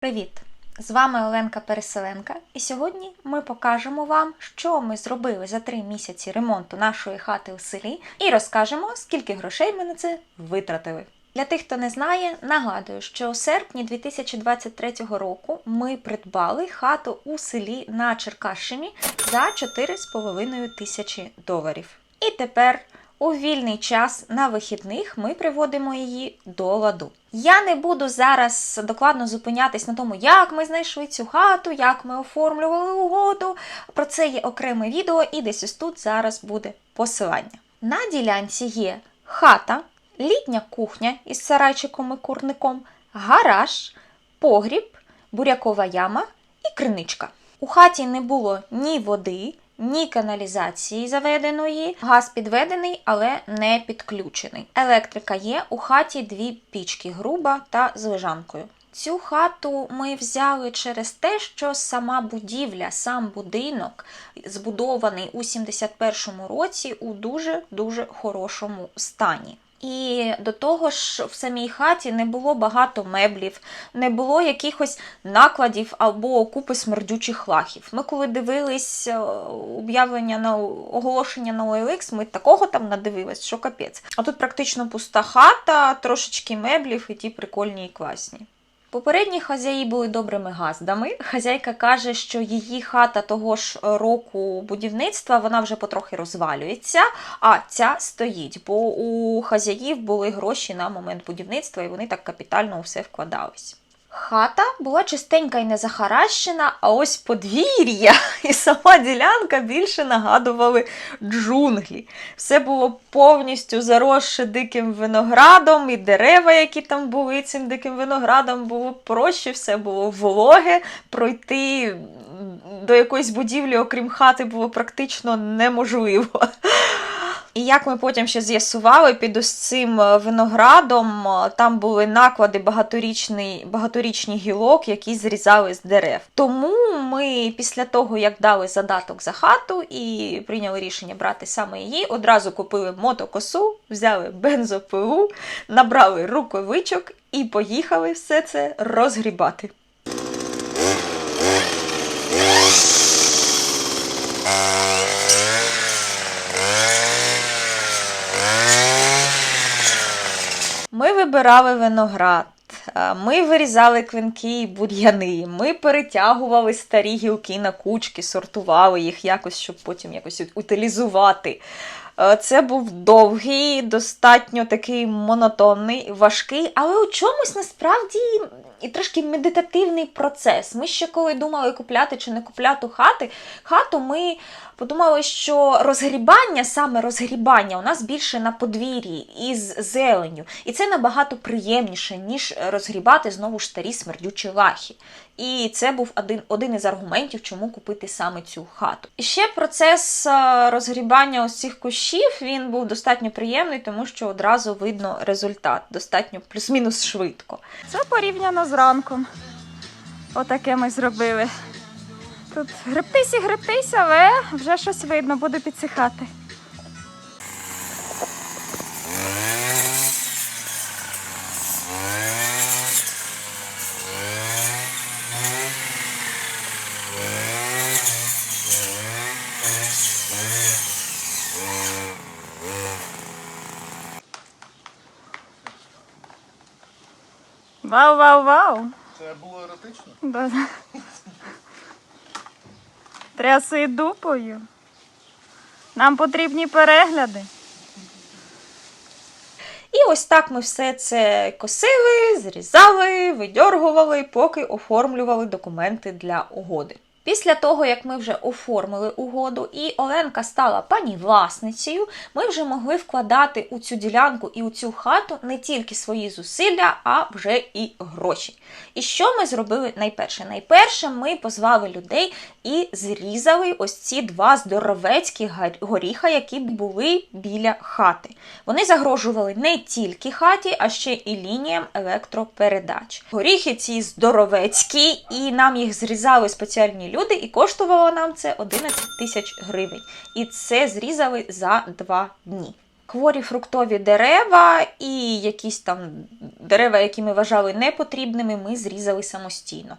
Привіт! З вами Оленка Переселенка, і сьогодні ми покажемо вам, що ми зробили за три місяці ремонту нашої хати у селі, і розкажемо, скільки грошей ми на це витратили. Для тих, хто не знає, нагадую, що у серпні 2023 року ми придбали хату у селі на Черкащині за 4,5 тисячі доларів. І тепер у вільний час на вихідних ми приводимо її до ладу. Я не буду зараз докладно зупинятись на тому, як ми знайшли цю хату, як ми оформлювали угоду. Про це є окреме відео, і десь ось тут зараз буде посилання. На ділянці є хата, літня кухня із сарайчиком і курником, гараж, погріб, бурякова яма і криничка. У хаті не було ні води, ні каналізації заведеної, газ підведений, але не підключений. Електрика є, у хаті дві пічки груба та з лежанкою. Цю хату ми взяли через те, що сама будівля, сам будинок збудований у 71-му році у дуже-дуже хорошому стані. І до того ж, в самій хаті не було багато меблів, не було якихось накладів або купи смердючих лахів. Ми коли дивились е, об'явлення на оголошення на OLX, ми такого там надивились, що капець. А тут практично пуста хата, трошечки меблів і ті прикольні і класні. Попередні хазяї були добрими газдами. Хазяйка каже, що її хата того ж року будівництва вона вже потрохи розвалюється, а ця стоїть, бо у хазяїв були гроші на момент будівництва, і вони так капітально у все вкладались. Хата була чистенька і не захаращена, а ось подвір'я і сама ділянка більше нагадували джунглі. Все було повністю заросше диким виноградом, і дерева, які там були цим диким виноградом, було проще, все було вологе. Пройти до якоїсь будівлі, окрім хати, було практично неможливо. І як ми потім ще з'ясували, під ось цим е, виноградом е, там були наклади багаторічний, багаторічні гілок, які зрізали з дерев. Тому ми після того, як дали задаток за хату і прийняли рішення брати саме її, одразу купили мотокосу, взяли бензопилу, набрали рукавичок і поїхали все це розгрібати. Ми вибирали виноград, е, ми вирізали квинки і бур'яни, ми перетягували старі гілки на кучки, сортували їх якось, щоб потім якось утилізувати. Е, Це був довгий, достатньо такий монотонний, важкий, але у чомусь насправді і трошки медитативний процес. Ми ще коли думали купляти чи не купляти хати, хату, ми подумали, що розгрібання, саме розгрібання, у нас більше на подвір'ї із зеленю. І це набагато приємніше, ніж розгрібати знову ж старі смердючі лахи. І це був один, один із аргументів, чому купити саме цю хату. І ще процес е, розгрібання ось цих кущів він був достатньо приємний, тому що одразу видно результат, достатньо плюс-мінус швидко. Це порівняно з ранком. Отаке ми зробили. Тут гребтись і гребтись, але вже щось видно, буде підсихати. Вау, вау, вау! Це було еротично? Да. Тряси дупою. Нам потрібні перегляди. І ось так ми все це косили, зрізали, видьоргували, поки оформлювали документи для угоди. Після того, як ми вже оформили угоду, і Оленка стала пані власницею, ми вже могли вкладати у цю ділянку і у цю хату не тільки свої зусилля, а вже і гроші. І що ми зробили найперше? Найперше ми позвали людей і зрізали ось ці два здоровецькі горіха, які були біля хати. Вони загрожували не тільки хаті, а ще і лініям електропередач. Горіхи ці здоровецькі, і нам їх зрізали спеціальні люди, і коштувало нам це 11 тисяч гривень. І це зрізали за два дні. Хворі фруктові дерева і якісь там дерева, які ми вважали непотрібними, ми зрізали самостійно.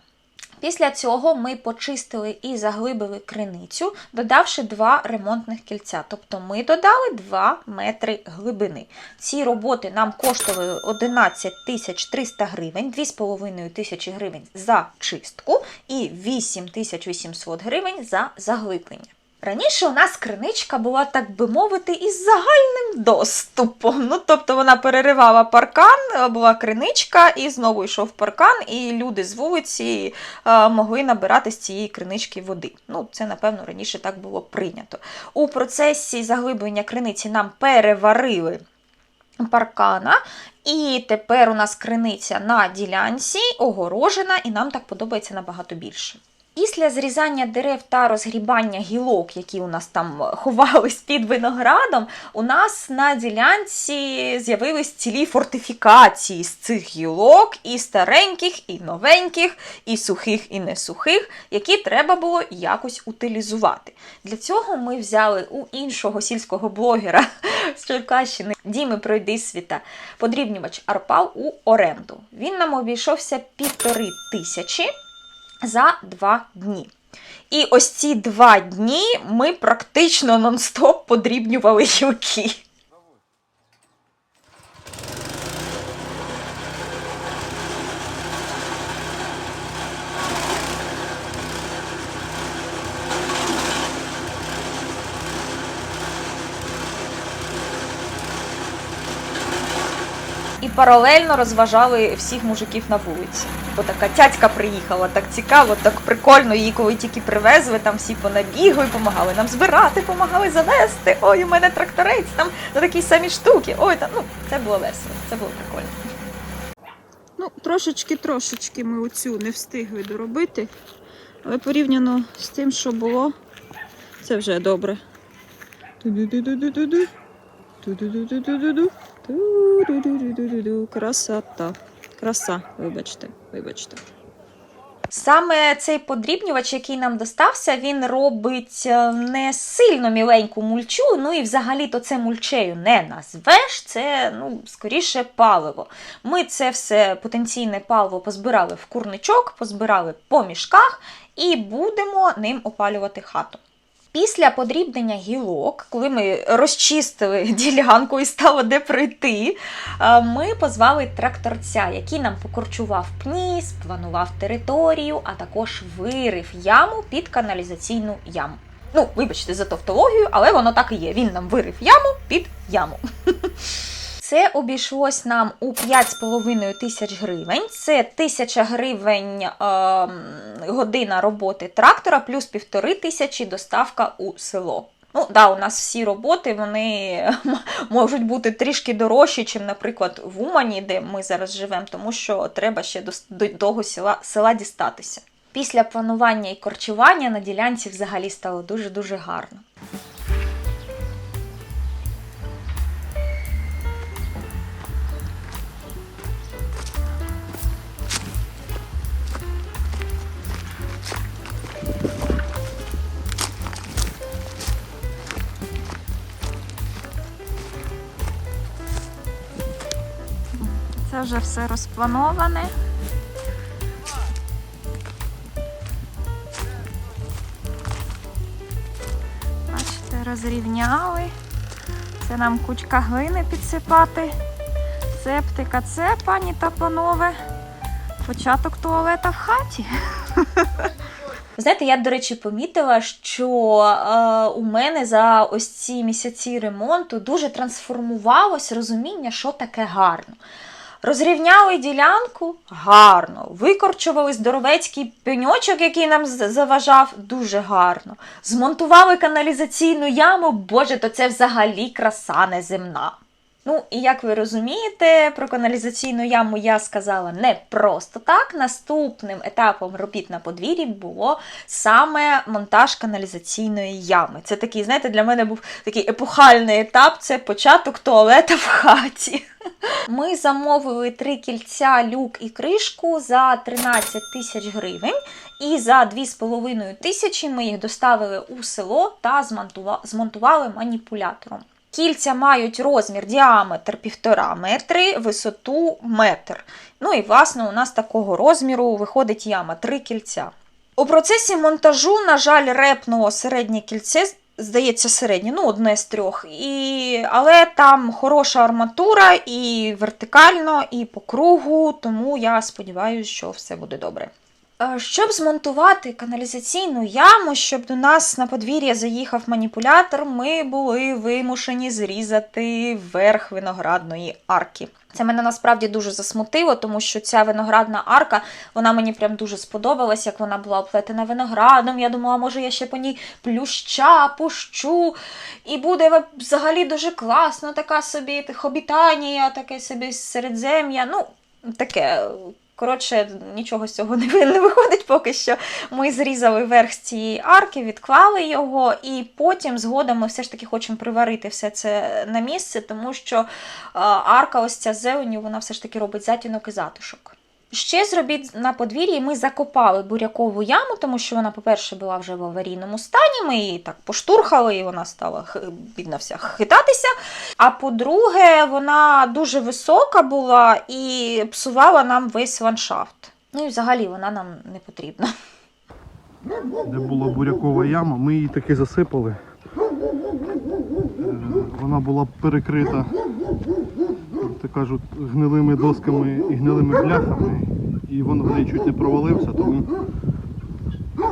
Після цього ми почистили і заглибили криницю, додавши два ремонтних кільця. Тобто ми додали 2 метри глибини. Ці роботи нам коштували 11 тисяч 300 гривень, 2,5 тисячі гривень за чистку і 8 тисяч 800 гривень за заглиблення. Раніше у нас криничка була, так би мовити, із загальним доступом. Ну, тобто вона переривала паркан, була криничка, і знову йшов паркан, і люди з вулиці е, могли набирати з цієї кринички води. Ну, це, напевно, раніше так було прийнято. У процесі заглиблення криниці нам переварили паркана, і тепер у нас криниця на ділянці огорожена, і нам так подобається набагато більше. Після зрізання дерев та розгрібання гілок, які у нас там ховались під виноградом, у нас на ділянці з'явились цілі фортифікації з цих гілок, і стареньких, і новеньких, і сухих, і не сухих, які треба було якось утилізувати. Для цього ми взяли у іншого сільського блогера з Черкащини Діми Пройди світа подрібнювач Арпал у оренду. Він нам обійшовся півтори тисячі за два дні. І ось ці два дні ми практично нон-стоп подрібнювали гілки. Паралельно розважали всіх мужиків на вулиці. Бо така тятька приїхала, так цікаво, так прикольно. Її коли тільки привезли, там всі понабігли, допомагали нам збирати, допомагали завести. Ой, у мене тракторець там на такі самі штуки. Ой, там ну це було весело, це було прикольно. Ну, трошечки-трошечки ми оцю не встигли доробити. Але порівняно з тим, що було, це вже добре. Ту-ду-ду-ду-ду-ду. Ту-ду-ду-ду-ду-ду. Ту-ду-ду-ду-ду-ду. Красота. Краса, вибачте, вибачте. Саме цей подрібнювач, який нам достався, він робить не сильно міленьку мульчу. Ну і взагалі-то це мульчею не назвеш, це ну, скоріше паливо. Ми це все потенційне паливо позбирали в курничок, позбирали по мішках і будемо ним опалювати хату. Після подрібнення гілок, коли ми розчистили ділянку і стало де пройти, е, ми позвали тракторця, який нам покорчував пні, спланував територію, а також вирив яму під каналізаційну яму. Ну, вибачте за тавтологію, але воно так і є. Він нам вирив яму під яму. Це обійшлось нам у 5,5 тисяч гривень. Це 1000 гривень е, година роботи трактора, плюс півтори тисячі доставка у село. Ну, да, у нас всі роботи вони можуть бути трішки дорожчі, ніж, наприклад, в Умані, де ми зараз живемо, тому що треба ще до, до того села, села дістатися. Після планування і корчування на ділянці взагалі стало дуже-дуже гарно. Вже все розплановане. Бачите, розрівняли. Це нам кучка глини підсипати. Септика це, пані та панове. Початок туалета в хаті. Знаєте, я, до речі, помітила, що е, у мене за ось ці місяці ремонту дуже трансформувалось розуміння, що таке гарно. Розрівняли ділянку гарно. Викорчували здоровецький пеньочок, який нам заважав, дуже гарно. Змонтували каналізаційну яму, боже, то це взагалі краса неземна. Ну, і як ви розумієте, про каналізаційну яму я сказала не просто так. Наступним етапом робіт на подвір'ї було саме монтаж каналізаційної ями. Це такий, знаєте, для мене був такий епохальний етап це початок туалета в хаті. Ми замовили три кільця, люк і кришку за 13 тисяч гривень. І за 2,5 тисячі ми їх доставили у село та змонтували маніпулятором. Кільця мають розмір діаметр 1,5 метри, висоту метр. Ну і власне у нас такого розміру виходить яма 3 кільця. У процесі монтажу, на жаль, репнуло середнє кільце, здається, середнє, ну, одне з трьох. І... Але там хороша арматура і вертикально, і по кругу, тому я сподіваюся, що все буде добре. Е, Щоб змонтувати каналізаційну яму, щоб до нас на подвір'я заїхав маніпулятор, ми були вимушені зрізати верх виноградної арки. Це мене насправді дуже засмутило, тому що ця виноградна арка, вона мені прям дуже сподобалась, як вона була оплетена виноградом. Я думала, може я ще по ній плюща пущу, і буде взагалі дуже класно, така собі хобітанія, таке собі середзем'я. Ну, таке. Коротше, нічого з цього не ви- не виходить поки що. Ми зрізали верх з цієї арки, відклали його, і потім згодом ми все ж таки хочемо приварити все це на місце, тому що е, арка, ось ця зеленю, вона все ж таки робить затінок і затишок. Ще з робіт на подвір'ї ми закопали бурякову яму, тому що вона, по-перше, була вже в аварійному стані. Ми її так поштурхали, і вона стала бідна вся хитатися. А по-друге, вона дуже висока була і псувала нам весь ландшафт. Ну і взагалі вона нам не потрібна. де була бурякова яма, ми її таки засипали. Е, Вона була перекрита, то кажуть, гнилими досками і гнилими бляхами. І він в неї чуть не провалився, тому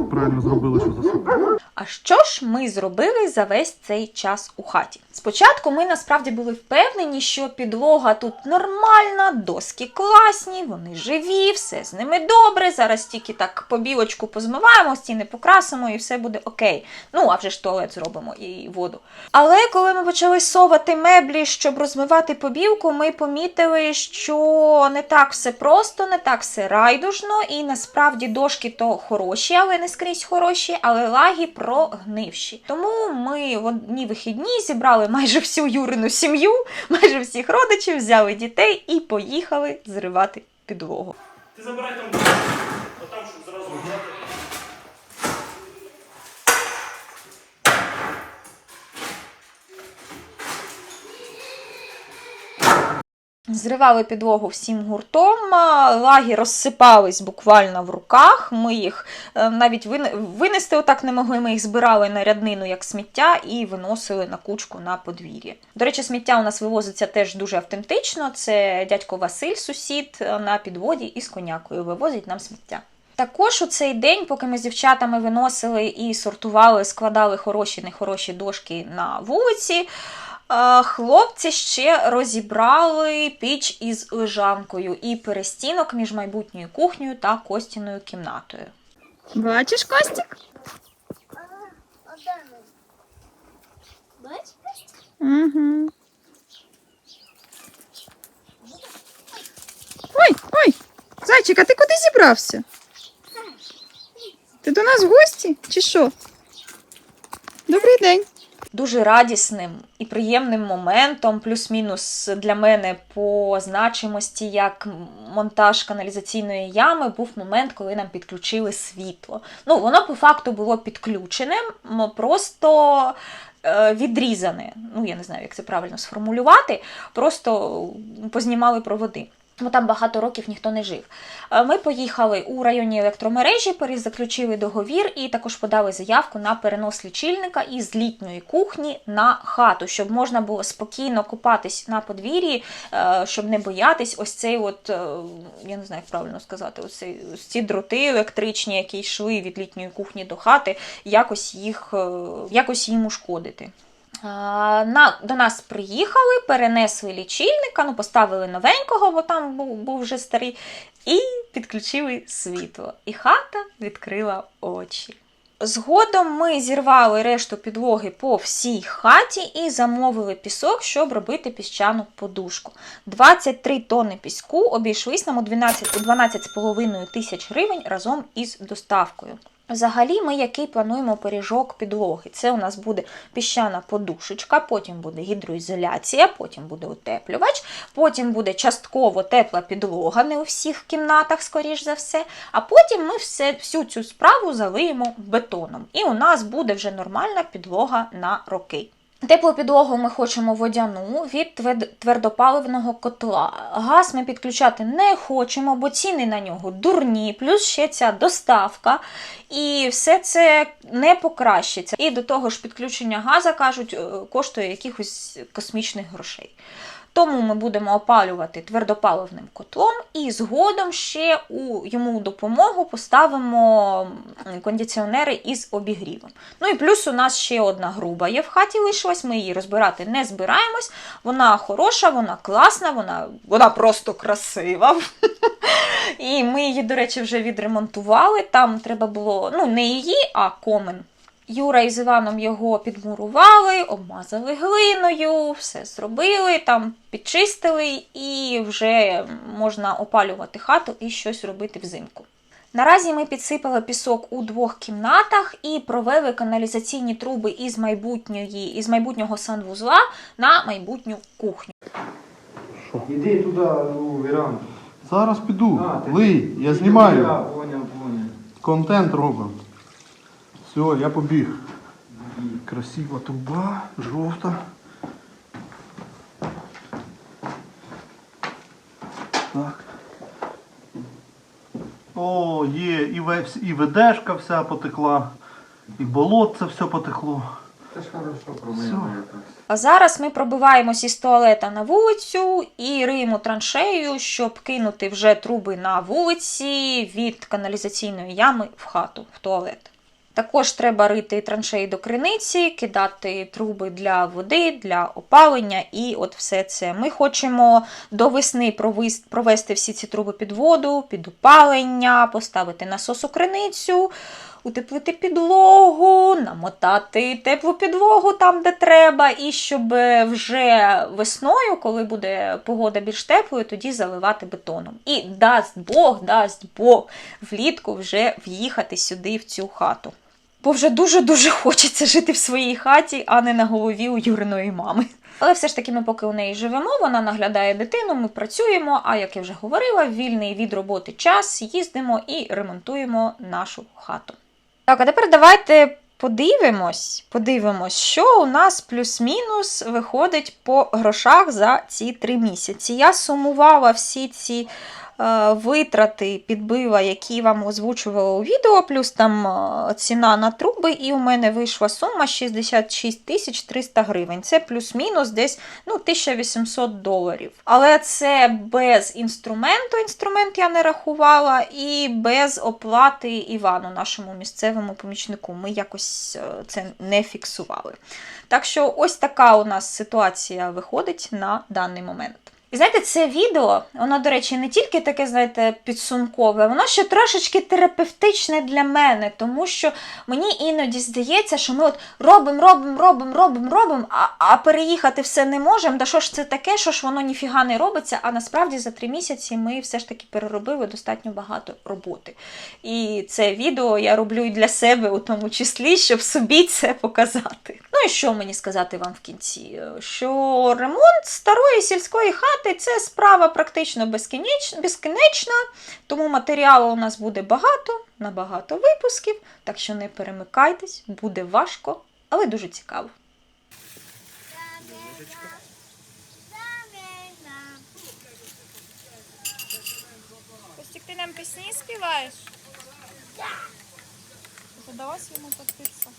правильно зробили, що засипали. А що ж ми зробили за весь цей час у хаті? Спочатку ми насправді були впевнені, що підлога тут нормальна, доски класні, вони живі, все з ними добре. Зараз тільки так побілочку позмиваємо, стіни покрасимо і все буде окей. Ну, а вже ж туалет зробимо і воду. Але коли ми почали совати меблі, щоб розмивати побілку, ми помітили, що не так все просто, не так все райдужно, і насправді дошки то хороші, але не скрізь хороші, але лаги прогнивші. Тому ми в одні вихідні зібрали майже всю Юрину сім'ю, майже всіх родичів, взяли дітей і поїхали зривати підлогу. Ти забирай там, отам, щоб зразу Зривали підлогу всім гуртом, лаги розсипались буквально в руках. Ми їх е, навіть винести отак не могли. Ми їх збирали на ряднину як сміття і виносили на кучку на подвір'я. До речі, сміття у нас вивозиться теж дуже автентично. Це дядько Василь, сусід е, на підводі із конякою вивозить нам сміття. Також у цей день, поки ми з дівчатами виносили і сортували, складали хороші, нехороші дошки на вулиці. Е, Хлопці ще розібрали піч із лежанкою і перестінок між майбутньою кухнею та Костіною кімнатою. Бачиш, Костік? Угу. Ой, ой, зайчик, а ти куди зібрався? Ти до нас в гості чи що? Добрий день. Дуже радісним і приємним моментом, плюс-мінус для мене по значимості, як монтаж каналізаційної ями, був момент, коли нам підключили світло. Ну, воно по факту було підключеним, просто е, відрізане. Ну, я не знаю, як це правильно сформулювати. Просто познімали проводи. Бо там багато років ніхто не жив. Е, Ми поїхали у районні електромережі, перезаключили договір і також подали заявку на перенос лічильника із літньої кухні на хату, щоб можна було спокійно купатись на подвір'ї, е, щоб не боятись ось цей, от е, я не знаю, як правильно сказати, ось цей- ось ці дроти електричні, які йшли від літньої кухні до хати, якось їх якось їм ушкодити. На, до нас приїхали, перенесли лічильника, ну, поставили новенького, бо там був, був вже старий, і підключили світло. І хата відкрила очі. Згодом ми зірвали решту підлоги по всій хаті і замовили пісок, щоб робити піщану подушку. 23 тонни піску обійшлись нам у 12 у 12,5 тисяч гривень разом із доставкою. Взагалі, ми який плануємо пиріжок підлоги. Це у нас буде піщана подушечка, потім буде гідроізоляція, потім буде утеплювач, потім буде частково тепла підлога, не у всіх кімнатах, скоріш за все. А потім ми все, всю цю справу залиємо бетоном. І у нас буде вже нормальна підлога на роки. Теплу підлогу ми хочемо водяну від твердопаливного котла. Газ ми підключати не хочемо, бо ціни на нього дурні, плюс ще ця доставка. І все це не покращиться. І до того ж, підключення газу, кажуть, е, коштує якихось космічних грошей. Тому ми будемо опалювати твердопаливним котлом і згодом ще у йому допомогу поставимо кондиціонери із обігрівом. Ну і плюс у нас ще одна груба є в хаті лишилась, ми її розбирати не збираємось. Вона хороша, вона класна, вона, вона просто красива. І ми її, до речі, вже відремонтували. Там треба було, ну, не її, а комен. Юра із Іваном його підмурували, обмазали глиною, все зробили, там підчистили і вже можна опалювати хату і щось робити взимку. Наразі ми підсипали пісок у двох кімнатах і провели каналізаційні труби із майбутньої, із майбутнього санвузла на майбутню кухню. Іди туди у веранду. Зараз піду. А, ти- Лий, я Я знімаю. поняв, поняв. Контент робимо. Все, я побіг. Красива труба, жовта. Так. О, є, і, і ведешка вся потекла, і болотце все потекло. Це ж хорошо якось. А зараз ми пробиваємось із туалета на вулицю і риємо траншею, щоб кинути вже труби на вулиці від каналізаційної ями в хату, в туалет. Також треба рити траншеї до криниці, кидати труби для води, для опалення і от все це. Ми хочемо до весни провести всі ці труби під воду, під опалення, поставити насос у криницю, утеплити підлогу, намотати теплу підлогу там, де треба, і щоб е, вже весною, коли буде погода більш теплою, тоді заливати бетоном. І дасть Бог, дасть Бог, влітку вже в'їхати сюди, в цю хату. Бо вже дуже-дуже хочеться жити в своїй хаті, а не на голові у Юриної мами. Але все ж таки ми поки у неї живемо, вона наглядає дитину, ми працюємо, а як я вже говорила, вільний від роботи час їздимо і ремонтуємо нашу хату. Так, а тепер давайте подивимось, подивимось, що у нас плюс-мінус виходить по грошах за ці три місяці. Я сумувала всі ці витрати підбива, які вам озвучувала у відео, плюс там е, ціна на труби, і у мене вийшла сума 66 тисяч 300 гривень. Це плюс-мінус десь ну, 1800 доларів. Але це без інструменту, інструмент я не рахувала, і без оплати Івану, нашому місцевому помічнику. Ми якось е, це не фіксували. Так що ось така у нас ситуація виходить на даний момент. І знаєте, це відео, воно, до речі, не тільки таке, знаєте, підсумкове, воно ще трошечки терапевтичне для мене, тому що мені іноді здається, що ми от робимо, робимо, робимо, робимо, робимо, а, а переїхати все не можемо. Да що ж це таке, що ж воно ніфіга не робиться, а насправді за три місяці ми все ж таки переробили достатньо багато роботи. І це відео я роблю і для себе, у тому числі, щоб собі це показати. Ну і що мені сказати вам в кінці? Що ремонт старої сільської хати це справа практично безкінечна, тому матеріалу у нас буде багато, на багато випусків, так що не перемикайтесь, буде важко, але дуже цікаво. Костік, ти нам пісні співаєш? Задалась йому підписку.